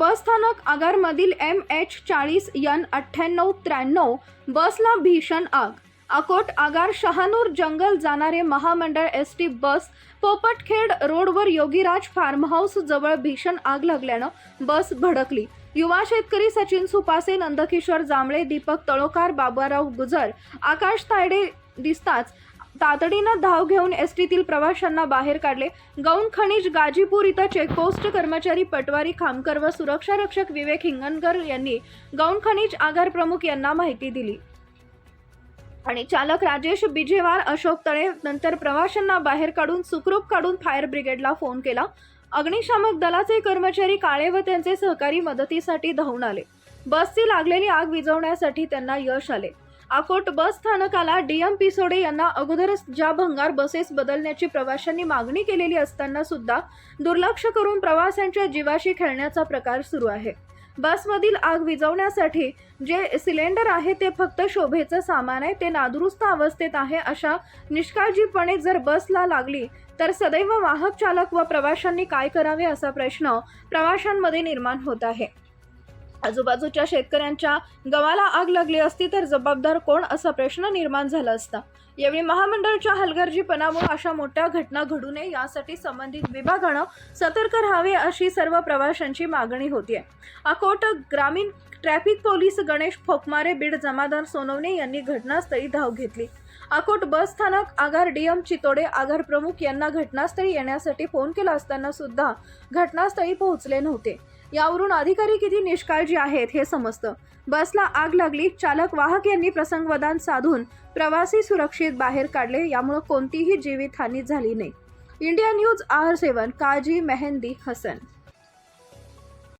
बसस्थानक बस स्थानक आगारमधील एम एच चाळीस यन अठ्ठ्याण्णव त्र्याण्णव बसला भीषण आग. अकोट आगार शहानूर जंगल जाणारे महामंडळ एस टी बस पोपटखेड रोडवर योगीराज फार्म हाऊस जवळ भीषण आग लागल्यानं बस भडकली. युवा शेतकरी सचिन सुपासे नंदकिशोर जांभळे दीपक तळोकार बाबाराव गुजर आकाश तायडे दिसताच तातडीनं धाव घेऊन एस टीतील प्रवाशांना बाहेर काढले. गौण खनिज गाजीपूर इथं चेकपोस्ट कर्मचारी पटवारी खामकर व सुरक्षा रक्षक विवेक हिंगणकर यांनी गौण खनिज आगार प्रमुख यांना माहिती दिली. आणि चालक राजेश बिजेवार अशोक तळे नंतर प्रवाशांना बाहेर काढून सुखरूप काढून फायर ब्रिगेडला फोन केला. अग्निशामक दलाचे कर्मचारी काळे व त्यांचे सहकारी मदतीसाठी धावून आले. बसची लागलेली आग विझवण्यासाठी त्यांना यश आले. अकोट बस स्थानकाला डीएम पिसोडे यांना अगोदरच ज्या भंगार बसेस बदलण्याची प्रवाशांनी मागणी केलेली असताना सुद्धा दुर्लक्ष करून प्रवाशांच्या जीवाशी खेळण्याचा प्रकार सुरू आहे. बसमधील आग विझवण्यासाठी जे सिलेंडर आहे ते फक्त शोभेचं सामान आहे ते नादुरुस्त अवस्थेत आहे अशा निष्काळजीपणे जर बसला लागली तर सदैव वाहक चालक व प्रवाशांनी काय करावे असा प्रश्न प्रवाशांमध्ये निर्माण होत आहे. आजूबाजूच्या शेतकऱ्यांच्या गव्हाला आग लागली असती तर जबाबदार कोण असा प्रश्न निर्माण झाला असता. यावेळी महामंडळाच्या हलगर्जीपणामुळे अशा मोठ्या घटना घडू नये यासाठी संबंधित विभागानं सतर्क राहावे अशी सर्व प्रवाशांची मागणी होती अकोट ग्रामीण ट्रॅफिक पोलीस गणेश फोकमारे बीड जमादार सोनवणे यांनी घटनास्थळी धाव घेतली. अकोट बस स्थानक आगार डीएम चितोडे आगार प्रमुख यांना घटनास्थळी येण्यासाठी फोन केला असताना सुद्धा घटनास्थळी पोहोचले नव्हते. यावरून अधिकारी किती निष्काळजी आहेत हे समजतं. बसला आग लागली चालक वाहक यांनी प्रसंगवदान साधून प्रवासी सुरक्षित बाहेर काढले यामुळे कोणतीही जीवितहानी झाली नाही. India news R seven Kazi Mehdi Hasan.